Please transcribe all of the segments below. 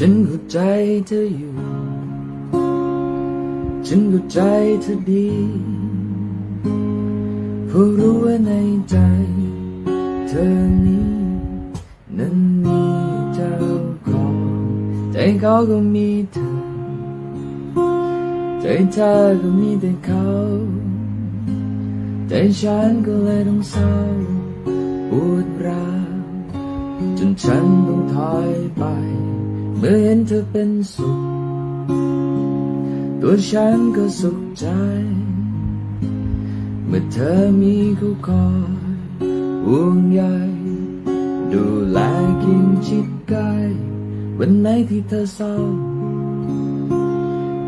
ฉันเข้าใจเธออยู่ ฉันเข้าใจเธอดีเพราะรู้ว่าในใจ เธอนี้นั้นมีเจ้าของใจเขาก็มีเธอ ใจเธอก็มีแต่เขาใจฉันก็เลยต้องเศร้าปวดร้าวจนฉันต้องถอยไป เมื่อเห็นเธอเป็นสุข ตัวฉันก็สุขใจ เมื่อเธอมีเขาคอยห่วงใยดูแลกินชิดใกล้วันไหนที่เธอเศร้า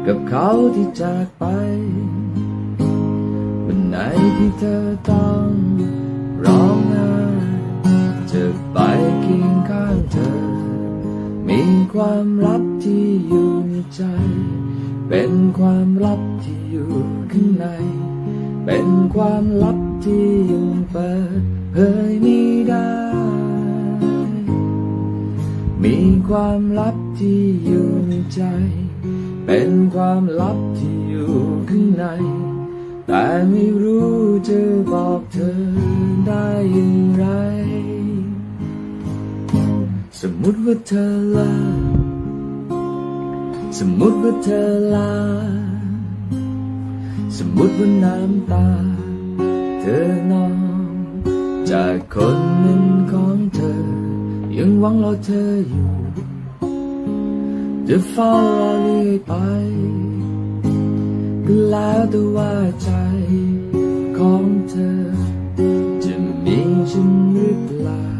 กับเขาที่จากไป วันไหนที่เธอต้องร้อ ความลับที่อยู่ในใจ เป็นความลับที่อยู่ข้างใน เป็นความลับที่ยังเปิดเผยไม่ได้ มีความลับที่อยู่ในใจ เป็นความลับที่อยู่ข้างใน แต่ไม่รู้จะบอกเธอได้อย่างไร สมมติว่าเธอลา สมมติว่าเธอลา สมมติว่าน้ำตา เธอนองจากคนหนึ่งของเธอ ยังหวังรอเธออยู่ จะเฝ้ารอเรื่อยไปก็แล้วแต่ว่าใจของเธอ จะมีฉันหรือเปล่า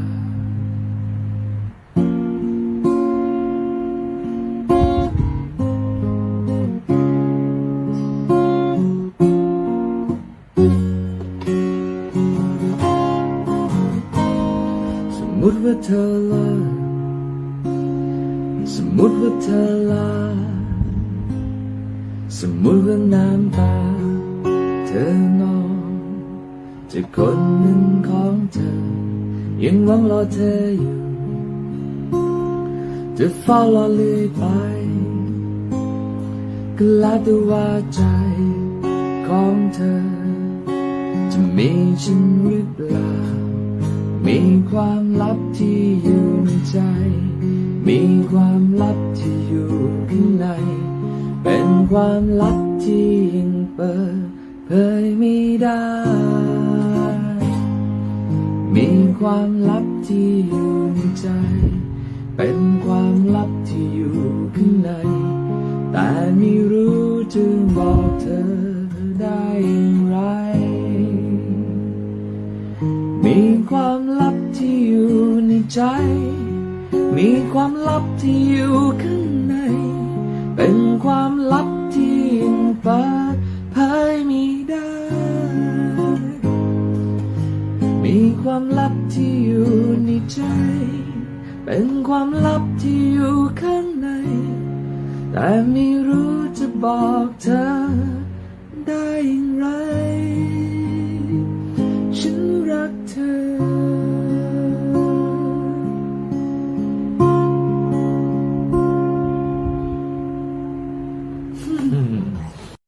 มติว่าเธอลิกสมมติว่าเธอลาสมมติว่าน้ำตา เธอนองจากคนหนึ่งของเธอ ยังหวังรอเธออยู่ จะเฝ้ารอเรื่อยไปก็ล้วแต่ว่าใจของเธอ จะมีฉันหรือเปล่า มีความลับที่อยู่ในใจ มีความลับที่อยู่ข้างใน เป็นความลับที่ยังเปิดเผยไม่ได้ มีความลับที่อยู่ในใจ เป็นความลับที่อยู่ข้างใน แต่ไม่รู้จะบอกเธอได้อย่างไร ใจ มีความลับที่อยู่ข้างใน เป็นความลับที่ยังเปิดเผยไม่ได้ มีความลับที่อยู่ในใจ เป็นความลับที่อยู่ข้างใน แต่ไม่รู้จะบอกเธอ